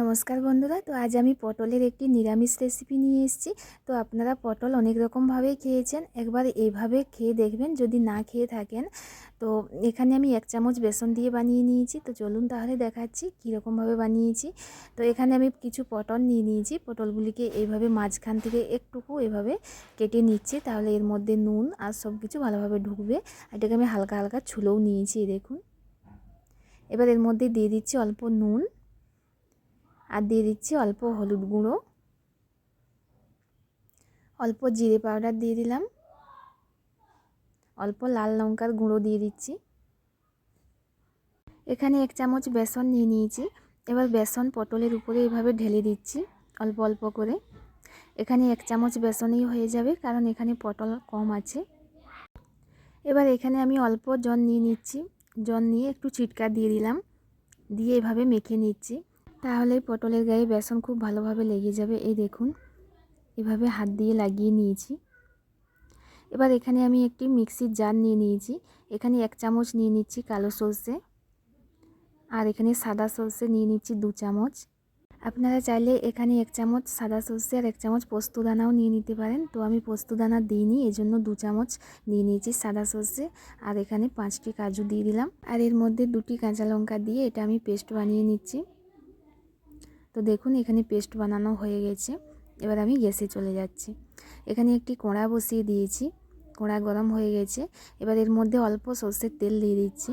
নমস্কার বন্ধুরা, তো আজ আমি পটলের একটি নিরামিষ রেসিপি নিয়ে এসেছি। তো আপনারা পটল অনেক রকমভাবেই খেয়েছেন, একবার এইভাবে খেয়ে দেখবেন, যদি না খেয়ে থাকেন। তো এখানে আমি এক চামচ বেসন দিয়ে বানিয়ে নিয়েছি, তো চলুন তাহলে দেখাচ্ছি কীরকমভাবে বানিয়েছি। তো এখানে আমি কিছু পটল নিয়ে নিয়েছি, পটলগুলিকে এইভাবে মাঝখান থেকে একটুকু এভাবে কেটে নিচ্ছি, তাহলে এর মধ্যে নুন আর সব কিছু ভালোভাবে ঢুকবে। আর এটাকে আমি হালকা হালকা ছুলোও নিয়েছি, দেখুন। এবার এর মধ্যে দিয়ে দিচ্ছি অল্প নুন। আর দিয়ে দিচ্ছি অল্প হলুদ গুঁড়ো। অল্প জিরে পাউডার দিয়ে দিলাম। অল্প লাল লঙ্কার গুঁড়ো দিয়ে দিচ্ছি। এখানে এক চামচ বেসন নিয়ে নিয়েছি। এবার বেসন পটলের উপরে এভাবে ঢেলে দিচ্ছি অল্প অল্প করে। এখানে এক চামচ বেসনেই হয়ে যাবে কারণ এখানে পটল কম আছে। এবার এখানে আমি অল্প জল নিয়ে নিচ্ছি। জল নিয়ে একটু ছিটকা দিয়ে দিলাম। দিয়ে এভাবে মেখে নিচ্ছি। তাহলে পটলের গায়ে বেসন খুব ভালোভাবে লেগে যাবে। এই দেখুন, এভাবে হাত দিয়ে লাগিয়ে নিয়েছি। এবার এখানে আমি একটি মিক্সির জার নিয়ে নিয়েছি। এখানে এক চামচ নিয়ে নিচ্ছি কালো সর্ষে। আর এখানে সাদা সর্ষে নিয়ে নিচ্ছি দু চামচ। আপনারা চাইলে এখানে এক চামচ সাদা সর্ষে আর এক চামচ পোস্ত দানাও নিয়ে নিতে পারেন। তো আমি পোস্ত দানা দিইনি, এজন্য দু চামচ নিয়ে নিয়েছি সাদা সর্ষে। আর এখানে পাঁচটি কাজু দিয়ে দিলাম। আর এর মধ্যে দুটি কাঁচা লঙ্কা দিয়ে এটা আমি পেস্ট বানিয়ে নিচ্ছি। তো দেখুন, এখানে পেস্ট বানানো হয়ে গেছে। এবার আমি গ্যাসে চলে যাচ্ছি। এখানে একটি কোড়া বসিয়ে দিয়েছি। কোড়া গরম হয়ে গেছে। এবার এর মধ্যে অল্প সর্ষের তেল দিয়ে দিচ্ছি।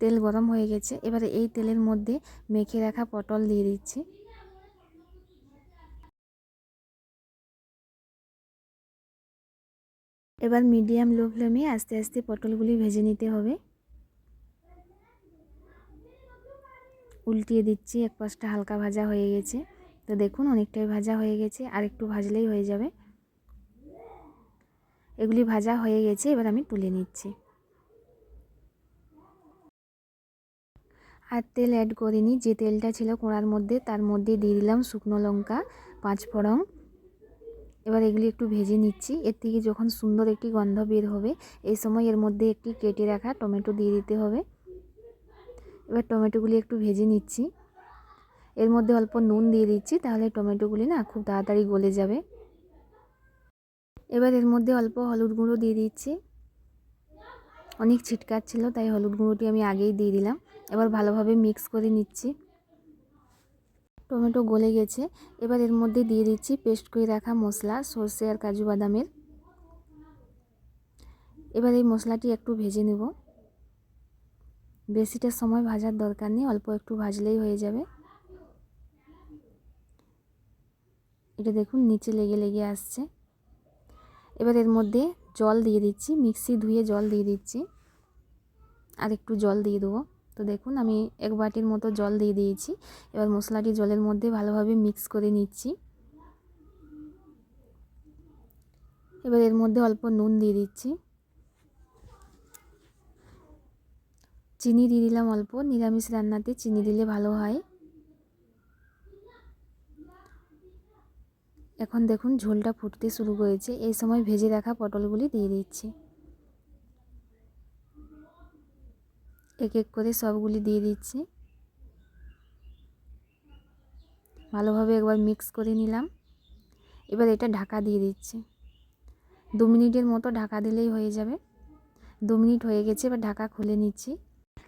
তেল গরম হয়ে গেছে। এবারে এই তেলের মধ্যে মেখে রাখা পটল দিয়ে দিচ্ছি। এবার মিডিয়াম লো ফ্লেমে আস্তে আস্তে পটলগুলি ভেজে নিতে হবে। উল্টিয়ে দিচ্ছি, এক পাশটা হালকা ভাজা হয়ে গেছে। তো দেখুন, অনেকটাই ভাজা হয়ে গেছে, আর একটু ভাজলেই হয়ে যাবে। এগুলি ভাজা হয়ে গেছে, এবার আমি তুলে নিচ্ছি। আর তেল অ্যাড করিনি যে তেলটা ছিল কোড়ার মধ্যে, তার মধ্যে দিয়ে দিলাম শুকনো লঙ্কা, পাঁচ ফোড়ন। এবার এগুলি একটু ভেজে নিচ্ছি। এর থেকে যখন সুন্দর একটি গন্ধ বের হবে, এই সময় এর মধ্যে একটি কেটে রাখা টমেটো দিয়ে দিতে হবে। এবার টমেটোগুলি একটু ভেজে নিচ্ছি। এর মধ্যে অল্প নুন দিয়ে দিচ্ছি, তাহলে টমেটোগুলি না খুব তাড়াতাড়ি গলে যাবে। এবার এর মধ্যে অল্প হলুদ গুঁড়ো দিয়ে দিচ্ছি। অনেক ছিল তাই হলুদ গুঁড়োটি আমি আগেই দিয়ে দিলাম। এবার ভালোভাবে মিক্স করে নিচ্ছি। টমেটো গলে গেছে। এবার এর মধ্যে দিয়ে দিচ্ছি পেস্ট করে রাখা মশলা, সর্ষে আর কাজু বাদামের। এবার এই মশলাটি একটু ভেজে নেব। বেশিটা সময় ভাজার দরকার নেই, অল্প একটু ভাজলেই হয়ে যাবে। এটা দেখুন নিচে লেগে লেগে আসছে। এবার এর মধ্যে জল দিয়ে দিচ্ছি, মিক্সি ধুয়ে জল দিয়ে দিচ্ছি। আর একটু জল দিয়ে দেবো। তো দেখুন আমি এক বাটির মতো জল দিয়ে দিয়েছি। এবার মশলাটি জলের মধ্যে ভালোভাবে মিক্স করে নিচ্ছি। এবার এর মধ্যে অল্প নুন দিয়ে দিচ্ছি। চিনি দিয়ে দিলাম অল্প, নিরামিষ রান্নাতে চিনি দিলে ভালো হয়। এখন দেখুন ঝোলটা ফুটতে শুরু করেছে, এই সময় ভেজে রাখা পটলগুলি দিয়ে দিচ্ছি। এক এক করে সবগুলি দিয়ে দিচ্ছি। ভালোভাবে একবার মিক্স করে নিলাম। এবার এটা ঢাকা দিয়ে দিচ্ছি। দু মিনিটের মতো ঢাকা দিলেই হয়ে যাবে। দু মিনিট হয়ে গেছে, এবার ঢাকা খুলে নিচ্ছি।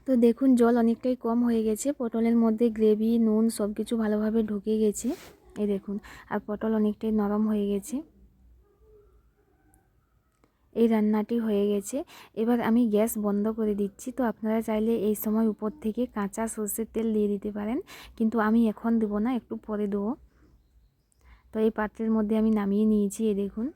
তো দেখুন, জল অনেকটাই কম হয়ে গেছে। পটলের মধ্যে গ্রেভি, নুন সব কিছু ভালোভাবে ঢুকে গেছে। এই দেখুন, আর পটল অনেকটাই নরম হয়ে গেছে। এই রান্নাটি হয়ে গেছে। এবার আমি গ্যাস বন্ধ করে দিচ্ছি। তো আপনারা চাইলে এই সময় উপর থেকে কাঁচা সর্ষের তেল দিয়ে দিতে পারেন। কিন্তু আমি এখন দেবো না, একটু পরে দেবো। তো এই পাত্রের মধ্যে আমি নামিয়ে নিয়েছি, এই দেখুন।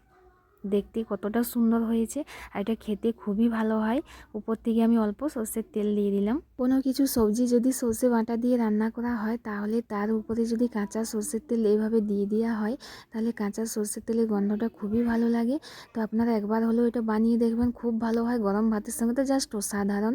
দেখতে কতটা সুন্দর হয়েছে আর এটা খেতে খুবই ভালো হয়। উপর থেকে আমি অল্প সর্ষের তেল দিয়ে দিলাম। কোনো কিছু সবজি যদি সর্ষে বাটা দিয়ে রান্না করা হয়, তাহলে তার উপরে যদি কাঁচা সর্ষের তেল এইভাবে দিয়ে দেওয়া হয়, তাহলে কাঁচা সর্ষের তেলের গন্ধটা খুবই ভালো লাগে। তো আপনারা একবার হলেও এটা বানিয়ে দেখবেন, খুব ভালো হয়। গরম ভাতের সঙ্গে তো জাস্ট অসাধারণ।